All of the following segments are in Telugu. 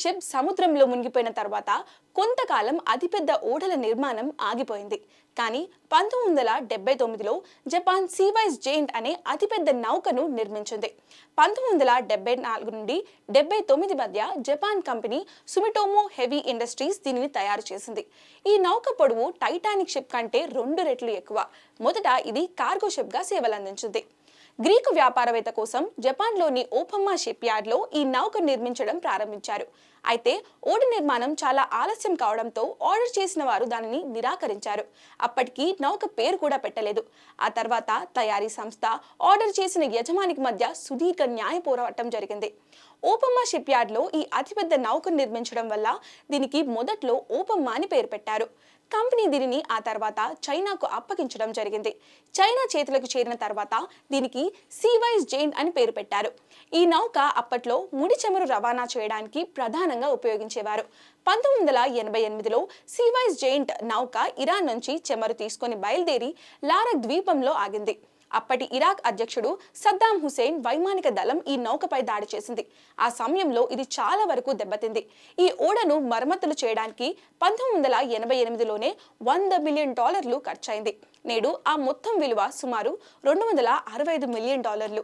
టైటానిక్ షిప్ సముద్రంలో మునిగిపోయిన తర్వాత కొంతకాలం అతిపెద్ద ఓడల నిర్మాణం ఆగిపోయింది. కానీ పంతొమ్మిది వందల డెబ్బై తొమ్మిదిలో జపాన్ సీవైస్ జెయింట్ అనే అతిపెద్ద నౌకను నిర్మించింది. పంతొమ్మిది వందల డెబ్బై నాలుగు నుండి డెబ్బై తొమ్మిది మధ్య Japan company Sumitomo heavy industries దీనిని తయారు చేసింది. ఈ నౌక పొడవు టైటానిక్ షిప్ కంటే రెండు రెట్లు ఎక్కువ. మొదట ఇది కార్గో షిప్గా సేవలందించింది. గ్రీకు వ్యాపారవేత్త కోసం జపాన్లోని ఓపమ్మా షిప్ యార్డ్లో ఈ నౌక నిర్మించడం ప్రారంభించారు. అయితే ఓడ నిర్మాణం చాలా ఆలస్యం కావడంతో ఆర్డర్ చేసిన వారు దానిని నిరాకరించారు. అప్పటికి నౌక పేరు కూడా పెట్టలేదు. ఆ తర్వాత తయారీ సంస్థ ఆర్డర్ చేసిన యజమానికి మధ్య సుదీర్ఘ న్యాయ పోరాటం జరిగింది. ఓపమ్మా షిప్ యార్డ్లో ఈ అతిపెద్ద నౌకను నిర్మించడం వల్ల దీనికి మొదట్లో ఓపమ్మా అని పేరు పెట్టారు. కంపెనీ దీనిని ఆ తర్వాత చైనాకు అప్పగించడం జరిగింది. చైనా చేతులకు చేరిన తర్వాత దీనికి సీవైజ్ జైన్ అని పేరు పెట్టారు. ఈ నౌక అప్పట్లో ముడి చమురు రవాణా చేయడానికి ప్రధానంగా ఉపయోగించేవారు. పంతొమ్మిది వందల ఎనభై ఎనిమిదిలో సీవైజ్ జైంట్ నౌక ఇరాన్ నుంచి చెమరు తీసుకొని బయలుదేరి లారక్ ద్వీపంలో ఆగింది. అప్పటి ఇరాక్ అధ్యక్షుడు సద్దాం హుసేన్ వైమానిక దళం ఈ నౌకపై దాడి చేసింది. ఆ సమయంలో ఇది చాలా వరకు దెబ్బతింది. ఈ ఓడను మరమ్మతులు చేయడానికి పంతొమ్మిది వందల ఎనభై ఎనిమిదిలోనే వంద మిలియన్ డాలర్లు ఖర్చయింది. నేడు ఆ మొత్తం విలువ సుమారు రెండు వందల అరవై ఐదు మిలియన్ డాలర్లు.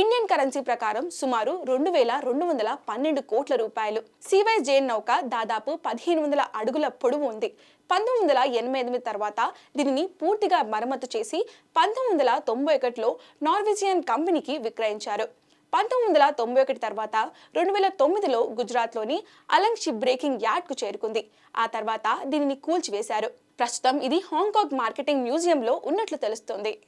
ఇండియన్ కరెన్సీ ప్రకారం సుమారు రెండు వేల రెండు వందల పన్నెండు కోట్ల రూపాయలు. సివైస్ జైన్ నౌక దాదాపు పదిహేను వందల అడుగుల పొడవు ఉంది. పంతొమ్మిది వందల ఎనభై ఎనిమిది తర్వాత దీనిని పూర్తిగా మరమ్మతు చేసి పంతొమ్మిది వందల తొంభై ఒకటిలో నార్వేజియన్ కంపెనీకి విక్రయించారు. పంతొమ్మిది వందల తొంభై ఒకటి తర్వాత రెండు వేల తొమ్మిదిలో గుజరాత్లోని అలంగ్ షిప్ బ్రేకింగ్ యార్డ్కు చేరుకుంది. ఆ తర్వాత దీనిని కూల్చివేశారు. ప్రస్తుతం ఇది హాంకాంగ్ మార్కెటింగ్ మ్యూజియంలో ఉన్నట్లు తెలుస్తోంది.